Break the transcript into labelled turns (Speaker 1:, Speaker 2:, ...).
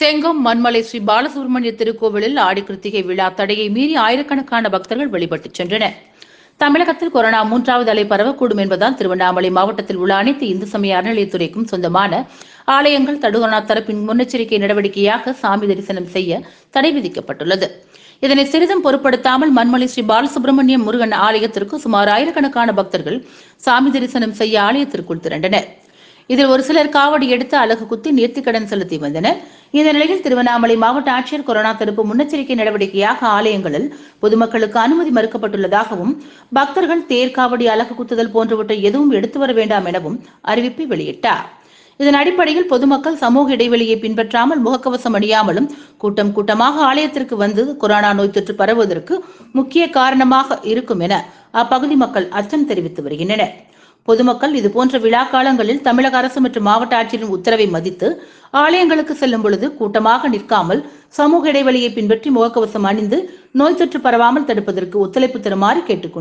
Speaker 1: செங்கம் மண்மலை ஸ்ரீ பாலசுப்ரமணிய திருக்கோவிலில் ஆடி கிருத்திகை விழா தடையை மீறி ஆயிரக்கணக்கான பக்தர்கள் வழிபட்டுச் சென்றனர். தமிழகத்தில் கொரோனா மூன்றாவது அலை பரவக்கூடும் என்பதால் திருவண்ணாமலை மாவட்டத்தில் உள்ள அனைத்து இந்து சமய அறநிலையத்துறைக்கும் சொந்தமான ஆலயங்கள் தடுகொரோனா தரப்பின் முன்னெச்சரிக்கை நடவடிக்கையாக சாமி தரிசனம் செய்ய தடை விதிக்கப்பட்டுள்ளது. இதனை சிறிதும் பொருட்படுத்தாமல் மண்மலை ஸ்ரீ பாலசுப்ரமணியம் முருகன் ஆலயத்திற்கு சுமார் ஆயிரக்கணக்கான பக்தர்கள் சாமி தரிசனம் செய்ய ஆலயத்திற்குள் திரண்டனர். இதில் ஒரு சிலர் காவடி எடுத்து அலகு குத்தி நேர்த்திக்கடன் செலுத்தி வந்தனர். இந்த நிலையில் திருவண்ணாமலை மாவட்ட ஆட்சியர் கொரோனா தடுப்பு முன்னெச்சரிக்கை நடவடிக்கையாக ஆலயங்களில் பொதுமக்களுக்கு அனுமதி மறுக்கப்பட்டுள்ளதாகவும் பக்தர்கள் தேர் காவடி அலகு குத்துதல் போன்றவற்றை எதுவும் எடுத்து வர வேண்டாம் எனவும் அறிவிப்பை வெளியிட்டார். இதன் அடிப்படையில் பொதுமக்கள் சமூக இடைவெளியை பின்பற்றாமல் முகக்கவசம் அணியாமலும் கூட்டம் கூட்டமாக ஆலயத்திற்கு வந்து கொரோனா நோய் தொற்று பரவுவதற்கு முக்கிய காரணமாக இருக்கும் என அப்பகுதி மக்கள் அச்சம் தெரிவித்து வருகின்றனர். பொதுமக்கள் இதுபோன்ற விழா காலங்களில் தமிழக அரசு மற்றும் மாவட்ட ஆட்சியரின் உத்தரவை மதித்து ஆலயங்களுக்கு செல்லும் பொழுது கூட்டமாக நிற்காமல் சமூக இடைவெளியை பின்பற்றி முகக்கவசம் அணிந்து நோய் தொற்று பரவாமல் தடுப்பதற்கு ஒத்துழைப்பு தருமாறு கேட்டுக்